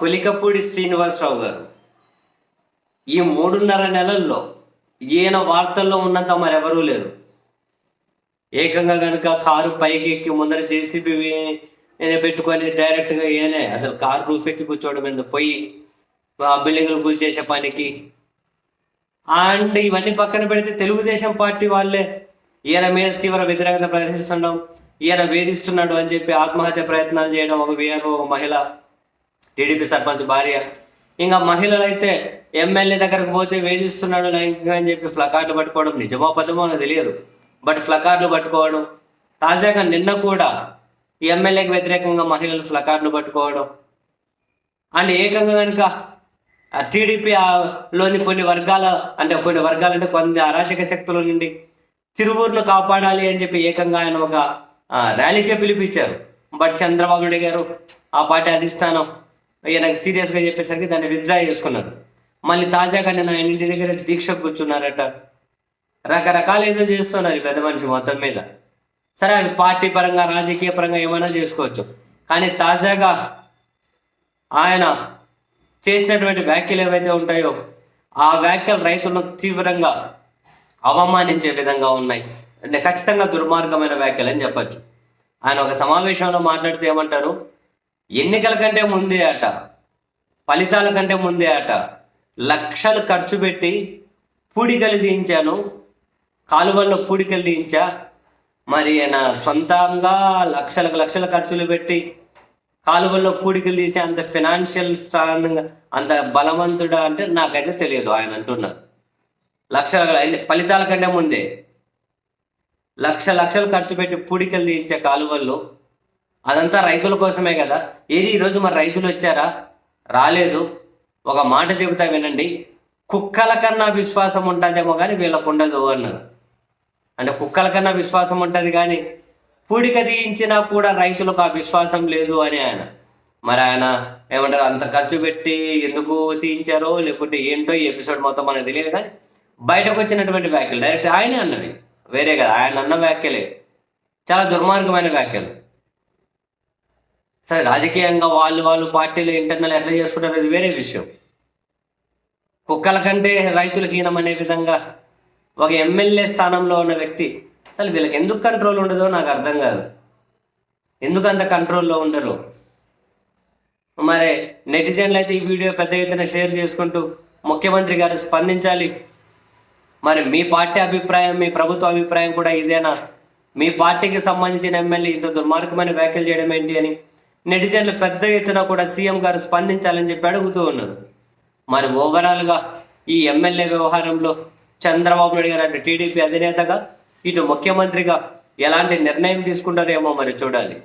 కొలికపూడి శ్రీనివాసరావు గారు. ఈ మూడున్నర నెలల్లో ఈయన వార్తల్లో ఉన్నంత మరెవరూ లేరు. ఏకంగా కనుక కారు పైకి ఎక్కి ముందర జేసీబీ పెట్టుకొని డైరెక్ట్గా ఈయనే అసలు కారు రూఫ్ ఎక్కి కూర్చోవడం మీద పోయి ఆ బిల్డింగ్లు కూల్చేసే పనికి. అండ్ ఇవన్నీ పక్కన పెడితే తెలుగుదేశం పార్టీ వాళ్ళే ఈయన మీద తీవ్ర వ్యతిరేకత ప్రదర్శిస్తుండడం ఈయన వేధిస్తున్నాడు అని చెప్పి ఆత్మహత్య ప్రయత్నాలు చేయడం ఒక వీఆర్ఓ ఒక మహిళ. టీడీపీ సర్పంచ్ భార్య. ఇంకా మహిళలు అయితే ఎమ్మెల్యే దగ్గరకు పోతే వేధిస్తున్నాడు లైంగికంగా అని చెప్పి ఫ్లకార్డులు పట్టుకోవడం నిజమో పదమో అని తెలియదు. బట్ ఫ్లకార్డులు పట్టుకోవడం తాజాగా నిన్న కూడా ఈ ఎమ్మెల్యేకి వ్యతిరేకంగా మహిళలు ఫ్లకార్డులు పట్టుకోవడం. అండ్ ఏకంగా కనుక టీడీపీ లోని కొన్ని వర్గాల అంటే కొన్ని వర్గాలు అంటే కొన్ని అరాచక శక్తుల నుండి తిరువూరును కాపాడాలి అని చెప్పి ఏకంగా ఆయన ఒక ర్యాలీకే పిలిపించారు. బట్ చంద్రబాబు నాయుడు గారు ఆ పార్టీ అధిష్టానం ఈయనకు సీరియస్గా చెప్పేసరికి దాన్ని విత్డ్రా చేసుకున్నారు మళ్ళీ తాజాగా నేను ఆయన ఇంటి దగ్గర దీక్ష కూర్చున్నారట. రకరకాల ఏదో చేస్తున్నారు పెద్ద మనిషి మొత్తం మీద. సరే అది పార్టీ పరంగా రాజకీయ పరంగా ఏమైనా చేసుకోవచ్చు. కానీ తాజాగా ఆయన చేసినటువంటి వ్యాఖ్యలు ఏవైతే ఉంటాయో ఆ వ్యాఖ్యలు రైతులను తీవ్రంగా అవమానించే విధంగా ఉన్నాయి. అంటే ఖచ్చితంగా దుర్మార్గమైన వ్యాఖ్యలు అని చెప్పచ్చు. ఆయన ఒక సమావేశంలో మాట్లాడితే ఏమంటారు? ఎన్నికల కంటే ముందే అట ఫలితాల కంటే ముందే అట లక్షలు ఖర్చు పెట్టి పూడికలు తీయించాను. కాలువల్లో పూడికలు తీయించా. మరి ఆయన సొంతంగా లక్షలకు లక్షల ఖర్చులు పెట్టి కాలువల్లో పూడికలు తీసి అంత ఫినాన్షియల్ స్ట్రాంగ్ అంత బలవంతుడా అంటే నాకైతే తెలియదు ఆయన అంటున్నారు. లక్షల ఫలితాల కంటే ముందే లక్ష లక్షలు ఖర్చు పెట్టి పూడికలు తీయించే కాలువల్లో అదంతా రైతుల కోసమే కదా. ఏది ఈరోజు మరి రైతులు వచ్చారా? రాలేదు. ఒక మాట చెబుతా వినండి. కుక్కల కన్నా విశ్వాసం ఉంటుందేమో కానీ వీళ్ళకు ఉండదు అన్నారు. అంటే కుక్కల కన్నా విశ్వాసం ఉంటుంది కానీ పూడిక తీయించినా కూడా రైతులకు ఆ విశ్వాసం లేదు అని ఆయన. మరి ఆయన ఏమంటారు అంత ఖర్చు పెట్టి ఎందుకు తీయించారో లేకుంటే ఏంటో ఈ ఎపిసోడ్ మొత్తం మనకు తెలియదు కానీ బయటకు వచ్చినటువంటి వ్యాఖ్యలు. డైరెక్ట్ ఆయనే అన్నవి వేరే కదా ఆయన అన్న వ్యాఖ్యలే. చాలా దుర్మార్గమైన వ్యాఖ్యలు. సరే రాజకీయంగా వాళ్ళు వాళ్ళు పార్టీలు ఇంటర్నల్ ఎట్లా చేసుకుంటారు అది వేరే విషయం. కుక్కల కంటే రైతులకు హీనమనే విధంగా ఒక ఎమ్మెల్యే స్థానంలో ఉన్న వ్యక్తి అసలు వీళ్ళకి ఎందుకు కంట్రోల్ ఉండదో నాకు అర్థం కాదు. ఎందుకు అంత కంట్రోల్లో ఉండరు? మరి నెటిజన్లు అయితే ఈ వీడియో పెద్ద ఎత్తున షేర్ చేసుకుంటూ ముఖ్యమంత్రి గారు స్పందించాలి. మరి మీ పార్టీ అభిప్రాయం మీ ప్రభుత్వ అభిప్రాయం కూడా ఇదేనా? మీ పార్టీకి సంబంధించిన ఎమ్మెల్యే ఇంత దుర్మార్గమైన వ్యాఖ్యలు చేయడం ఏంటి అని? నెటిజన్లు పెద్ద ఎత్తున కూడా సీఎం గారు స్పందించాలని చెప్పి అడుగుతూ ఉన్నారు. మరి ఓవరాల్గా ఈ ఎమ్మెల్యే వ్యవహారంలో చంద్రబాబు నాయుడు గారు అంటే టీడీపీ అధినేతగా ఇటు ముఖ్యమంత్రిగా ఎలాంటి నిర్ణయం తీసుకుంటారేమో మరి చూడాలి.